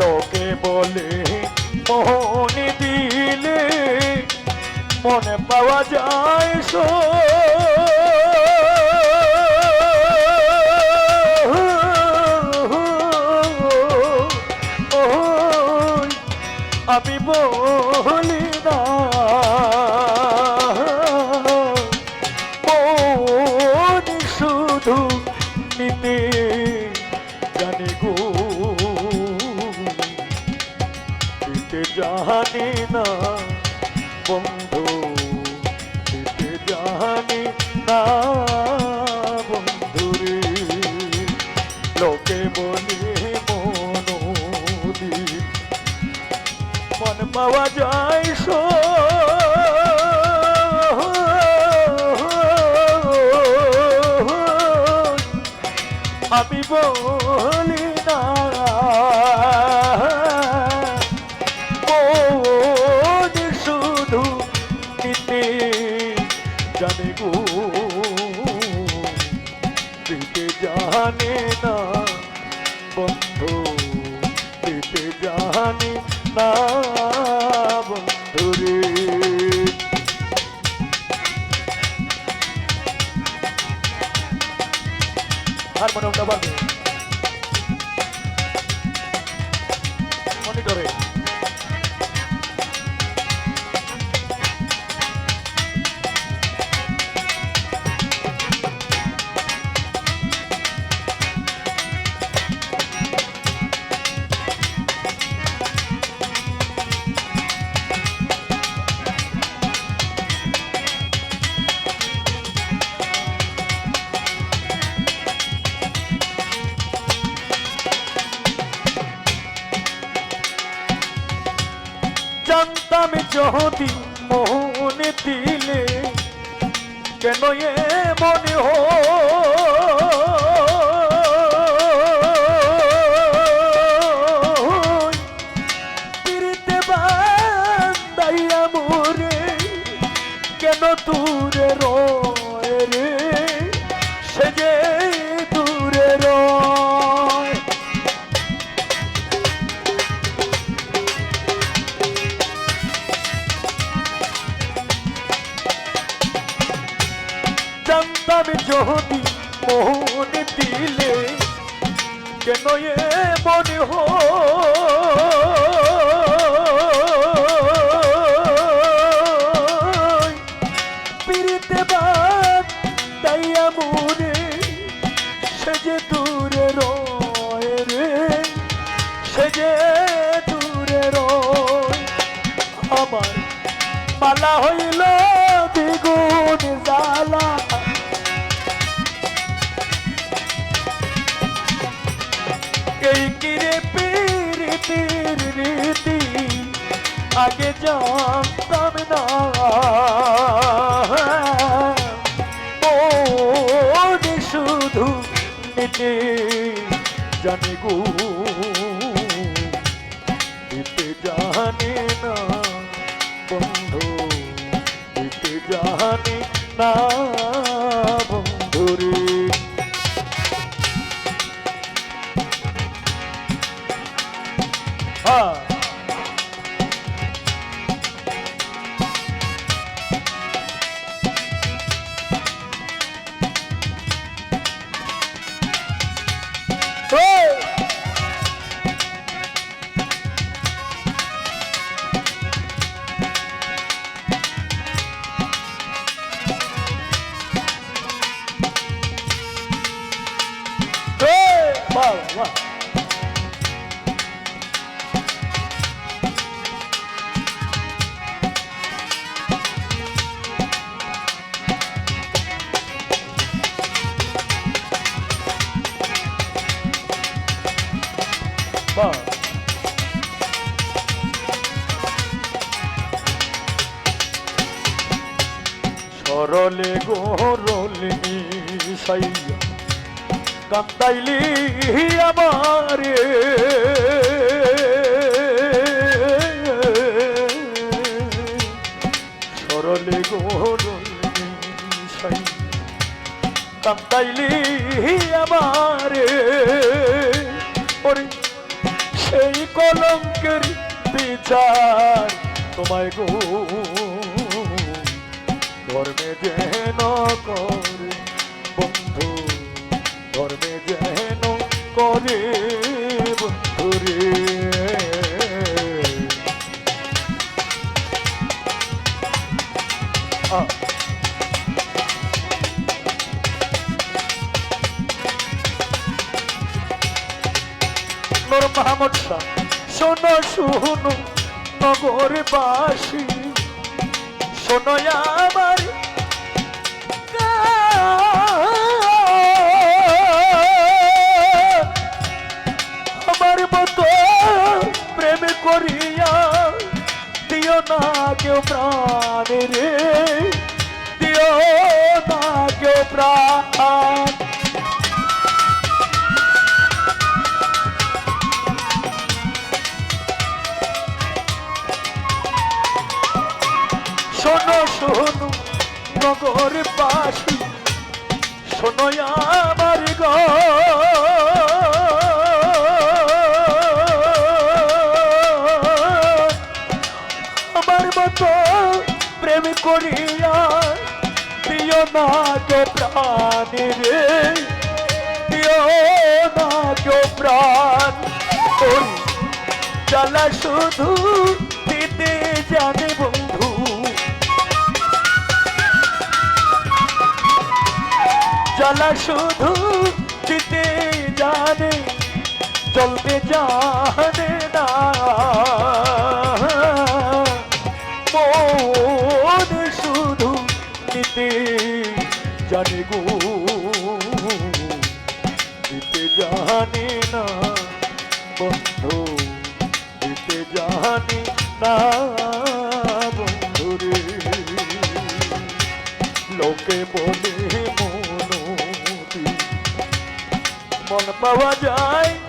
লোকে বলে মোহন দিলে মনে পাওয়া যায় সো। আমি বলি না বন্ধু দিতে জানি না বন্ধুরে। লোকে বলি মনোদি মন পাওয়া যায় সো আমি বলি জানে না বন্ধু দিতে জানি না বন্ধুরে হারমোনিয়ামটা বাজে। মনিটরে। জানতাম যদি মনে দিলে কেন এ মনে হো? কেন দূরে রয় জানতাম যদি মনে দিলে, কেন এ মনে হো? মনে সে যে দূরে রয় রে রয়। মালা হইল দ্বিগুণ জ্বালা। আগে জানতাম না মনে শুধু নিতে জানে গো। দিতে জানে না বন্ধু দিতে জানে না বন্ধুরে সরলে গোরলে মিশাইয়া কান্দাইলি আমারে সরলে গোরলে মিশাইয়া কান্দাইলি আমারে ওরে সেই কলঙ্কের বিচার তোমায় গো ধর্মে যেন করে বন্ধু ধর্মে যেন করে বন্ধু রে মাহমুদ শাহ, শোনো, শুনো, নগরবাসী, শোনো। আমার মতো প্রেম করিয়া দিও না কেউ প্রাণ রে। দিও না কেউ প্রাণ। শোনো শোনো নগর বাসী শোনো আমার গো। আমার মতো প্রেম করিয়া দিও না কে প্রাণ রে। দিও না কে প্রাণ। ওই জ্বালা শুধু দিতে জানে জ্বালা শুধু দিতে জানে চলতে জানে না মন শুধু দিতে জানে গো দিতে জানে না বন্ধু দিতে জানে না। পাওয়া যায়।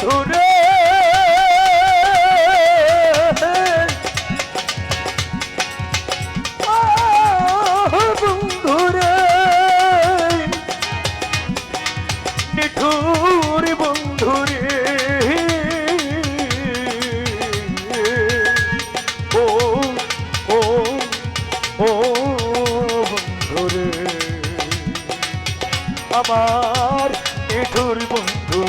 বন্ধু রে আহ, বন্ধু রে নিঠুর বন্ধু ও ও আমার নিঠুর বন্ধু